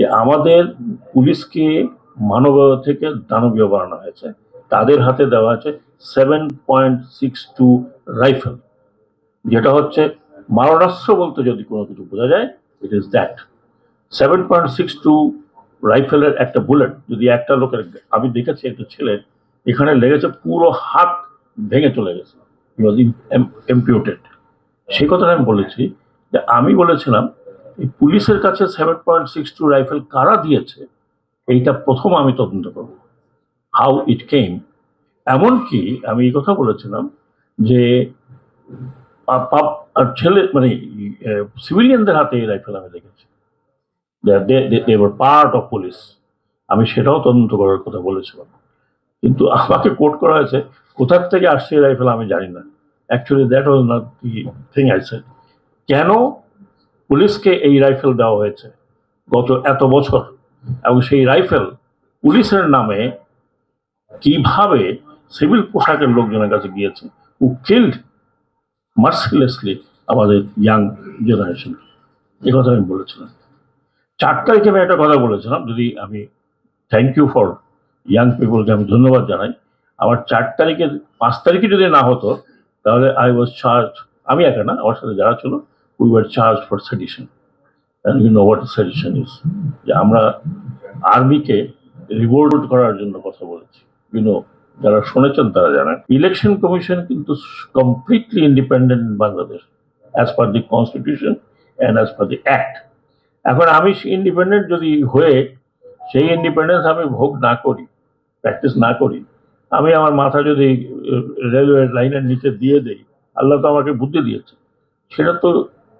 যে আমাদের পুলিশকে মানবীয় থেকে দানবীয় বানানো হয়েছে। তাদের হাতে দেওয়া আছে seven point six two rifle যেটা হচ্ছে মারণাস্ত্র বলতে যদি কোনো কিছু বোঝা যায় it is that seven point six two রাইফেলের একটা বুলেট যদি একটা লোকের, আমি দেখেছি একটা ছেলে, এখানে লেগেছে পুরো হাত ভেঙে চলে গেছে। এমপিউটেড সেই কথাটা আমি বলেছি যে আমি বলেছিলাম এই পুলিশের কাছে seven point six two rifle কারা দিয়েছে, এইটা প্রথম আমি তদন্ত করব। হাউ ইট কেম এমনকি আমি এই কথা বলেছিলাম যে ছেলে মানে সিভিলিয়ানদের হাতে এই রাইফেল আমি দেখেছি। দে পার্ট অফ পুলিশ আমি সেটাও তদন্ত করার কথা বলেছিলাম। কিন্তু আমাকে কোর্ট করা হয়েছে, কোথার থেকে আসছে এই রাইফেল আমি জানি না। Actually that was not the thing I said কেন পুলিশকে এই রাইফেল দেওয়া হয়েছে গত এত বছর। এবং সেই রাইফেল পুলিশের নামে কীভাবে সিভিল পোশাকের লোকজনের কাছে গিয়েছে হু কিল্ড মার্সিলেসলি আমাদের ইয়াং জেনারেশন এ কথা আমি বলেছিলাম। চার তারিখে আমি একটা কথা বলেছিলাম, যদি আমি থ্যাংক ইউ ফর ইয়াং পিপলকে আমি ধন্যবাদ জানাই। আমার চার তারিখে পাঁচ তারিখে যদি না হতো, তাহলে আই ওয়াজ চার্জ আমি একা না, আমার সাথে যারা ছিল we were charge for sedition you know what sedition is যে আমরা আর্মিকে রিভোল্ট করার জন্য কথা বলেছি। ইউনো যারা শুনেছেন তারা জানেন। ইলেকশন কমিশন কিন্তু completely independent Bangladesh as per the constitution and as per the act এখন আমি ইন্ডিপেন্ডেন্ট যদি হয়ে, সেই ইন্ডিপেন্ডেন্স আমি ভোগ না করি প্র্যাকটিস না করি, আমি আমার মাথা যদি রেলওয়ে লাইনের নিচে দিয়ে দেই, আল্লাহ তো আমাকে বুদ্ধি দিয়েছে। সেটা তো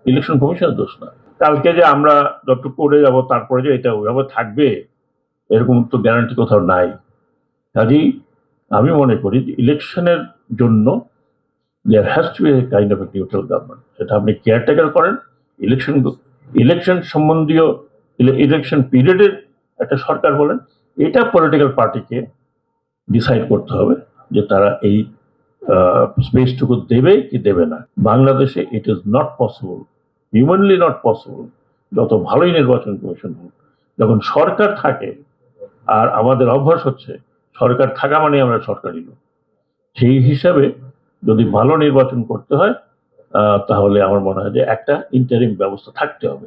ইলেকশন কমিশনের দোষ না। কালকে যে আমরা যতটুকু করে যাব, তারপরে যে এটা ওইভাবে থাকবে, এরকম তো গ্যারান্টি কোথাও নাই। কাজেই আমি মনে করি যে ইলেকশনের জন্য there has to be kind of a neutral government সেটা আপনি কেয়ারটেকার করেন ইলেকশন ইলেকশন সম্বন্ধীয় ইলেকশন পিরিয়ডের একটা সরকার বলেন, এটা পলিটিক্যাল পার্টিকে ডিসাইড করতে হবে যে তারা এই স্পেসটুকু দেবে কি দেবে না। বাংলাদেশে it is not possible humanly not possible যত ভালোই নির্বাচন কমিশন হোক, যখন সরকার থাকে, আর আমাদের অভ্যাস হচ্ছে, সরকার থাকা মানে আমরা সরকারি লোক। সেই হিসাবে যদি ভালো নির্বাচন করতে হয় তাহলে আমার মনে হয় যে একটা ইন্টারিম ব্যবস্থা থাকতে হবে।